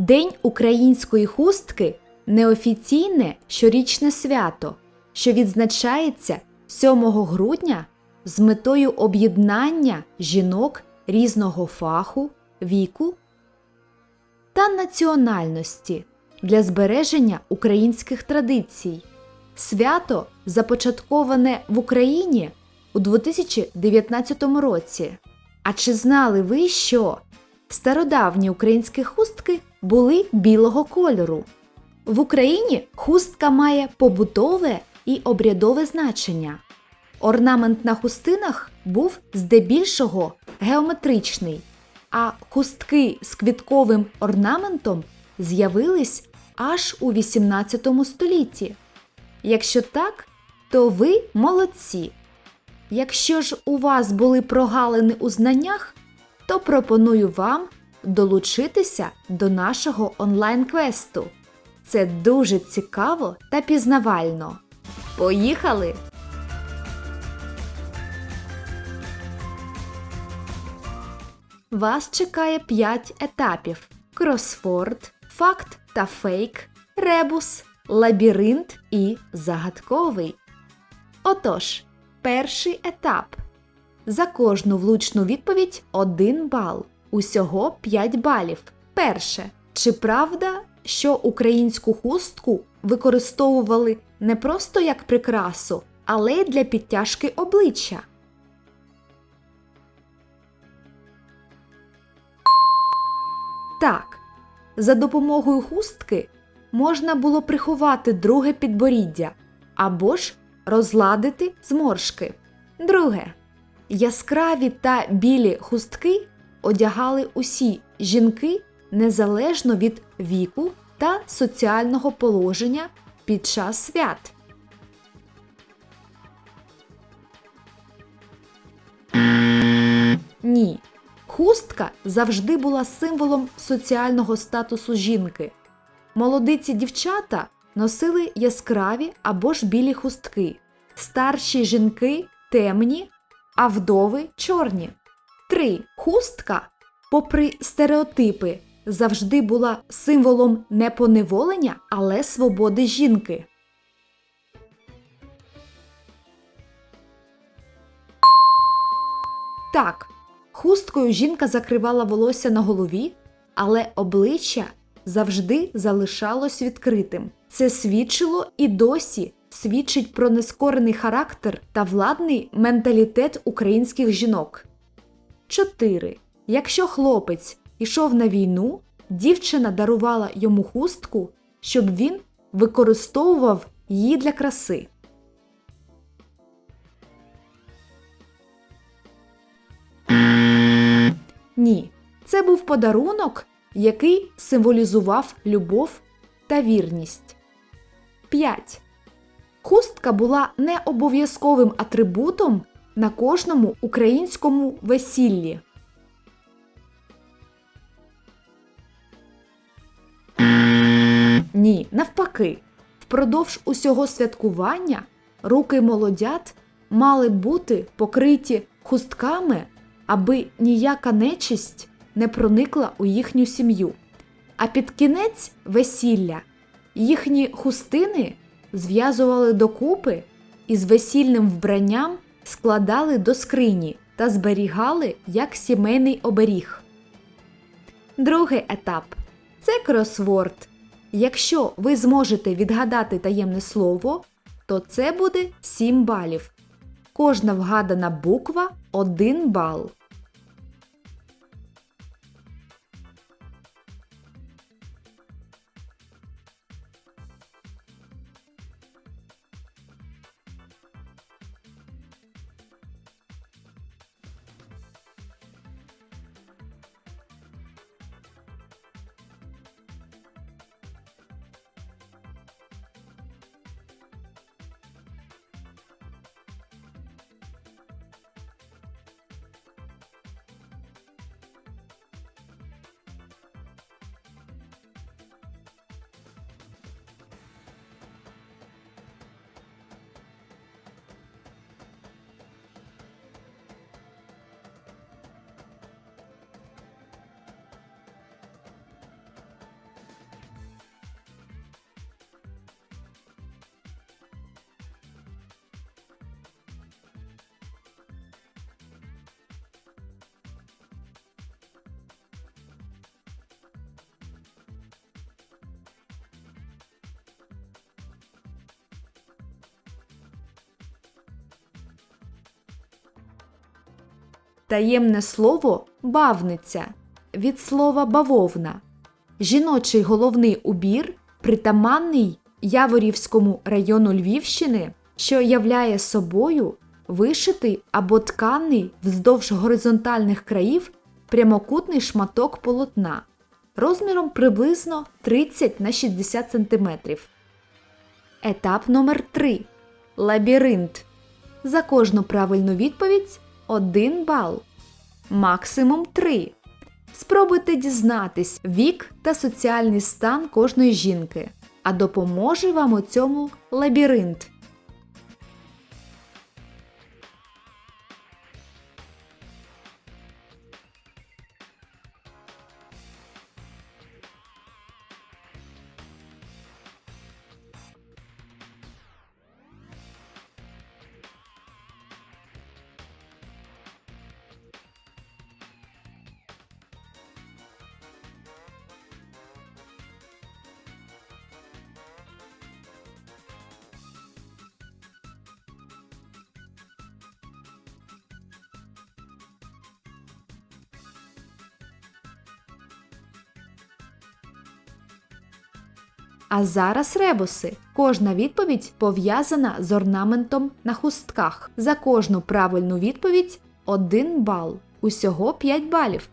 День української хустки неофіційне щорічне свято, що відзначається 7 грудня з метою об'єднання жінок різного фаху, віку та національності для збереження українських традицій. Свято започатковане в Україні у 2019 році. А чи знали ви, що стародавні українські хустки були білого кольору? В Україні хустка має побутове і обрядове значення. Орнамент на хустинах був здебільшого геометричний, а хустки з квітковим орнаментом з'явились аж у 18 столітті. Якщо так, то ви молодці. Якщо ж у вас були прогалини у знаннях, то пропоную вам долучитися до нашого онлайн-квесту. Це дуже цікаво та пізнавально. Поїхали! Вас чекає 5 етапів: кросфорд, факт та фейк, ребус, лабіринт і загадковий. Отож, перший етап. За кожну влучну відповідь 1 бал. Усього 5 балів. Перше. Чи правда, що українську хустку використовували не просто як прикрасу, але й для підтяжки обличчя? Так, за допомогою хустки можна було приховати друге підборіддя або ж розладити зморшки. Друге. Яскраві та білі хустки одягали усі жінки незалежно від віку та соціального положення під час свят. Ні. Хустка завжди була символом соціального статусу жінки. Молодиці дівчата носили яскраві або ж білі хустки, старші жінки темні, а вдови чорні. 3. Хустка, попри стереотипи, завжди була символом не поневолення, але свободи жінки. Так, хусткою жінка закривала волосся на голові, але обличчя завжди залишалось відкритим. Це свідчило і досі свідчить про нескорений характер та владний менталітет українських жінок. 4. Якщо хлопець ішов на війну, дівчина дарувала йому хустку, щоб він використовував її для краси. Ні, це був подарунок, який символізував любов та вірність. 5. Хустка була не обов'язковим атрибутом на кожному українському весіллі. Ні, навпаки, впродовж усього святкування руки молодят мали бути покриті хустками, аби ніяка нечисть не проникла у їхню сім'ю. А під кінець весілля їхні хустини зв'язували докупи і з весільним вбранням складали до скрині та зберігали як сімейний оберіг. Другий етап це кросворд. Якщо ви зможете відгадати таємне слово, то це буде 7 балів. Кожна вгадана буква 1 бал. Таємне слово бавниця від слова бавовна. Жіночий головний убір притаманний Яворівському району Львівщини, що являє собою вишитий або тканий вздовж горизонтальних країв прямокутний шматок полотна розміром приблизно 30 на 60 см. Етап номер 3 Лабіринт. За кожну правильну відповідь 1 бал. Максимум 3. Спробуйте дізнатись вік та соціальний стан кожної жінки, а допоможе вам у цьому лабіринт. А зараз ребуси. Кожна відповідь пов'язана з орнаментом на хустках. За кожну правильну відповідь 1 бал. Усього 5 балів.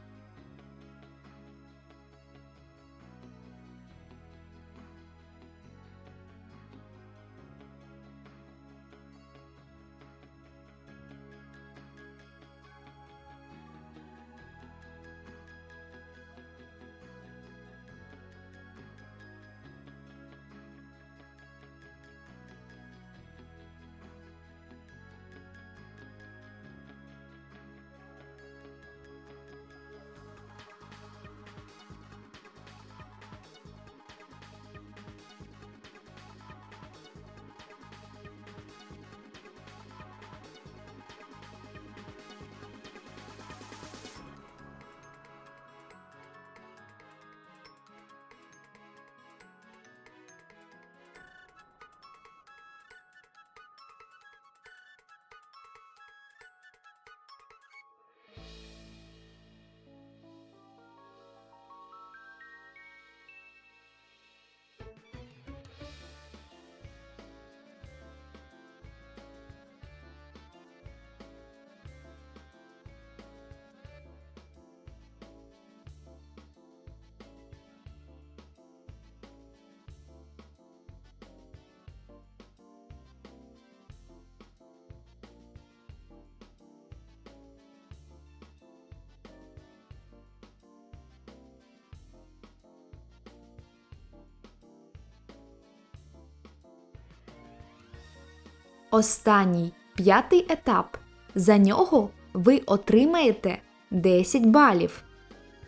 Останній п'ятий етап. За нього ви отримаєте 10 балів.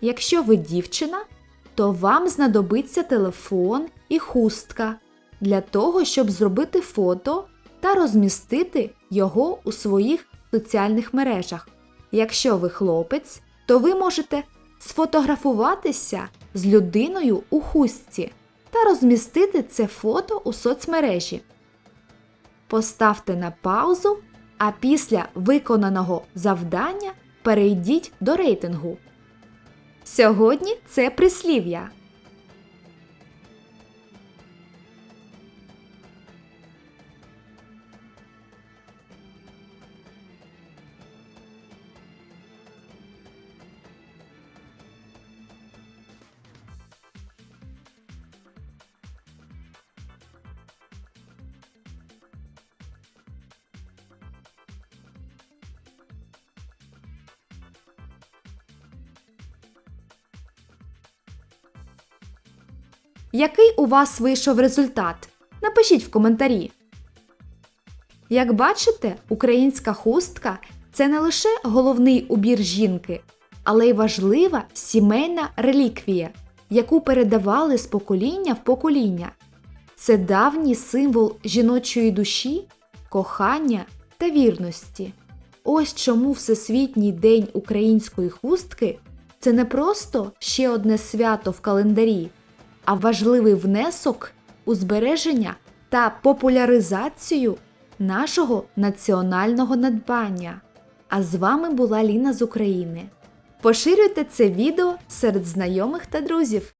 Якщо ви дівчина, то вам знадобиться телефон і хустка для того, щоб зробити фото та розмістити його у своїх соціальних мережах. Якщо ви хлопець, то ви можете сфотографуватися з людиною у хустці та розмістити це фото у соцмережі. Поставте на паузу, а після виконаного завдання перейдіть до рейтингу. Сьогодні це прислів'я. Який у вас вийшов результат? Напишіть в коментарі. Як бачите, українська хустка це не лише головний убір жінки, але й важлива сімейна реліквія, яку передавали з покоління в покоління. Це давній символ жіночої душі, кохання та вірності. Ось чому Всесвітній день української хустки це не просто ще одне свято в календарі, а важливий внесок у збереження та популяризацію нашого національного надбання. А з вами була Ліна з України. Поширюйте це відео серед знайомих та друзів.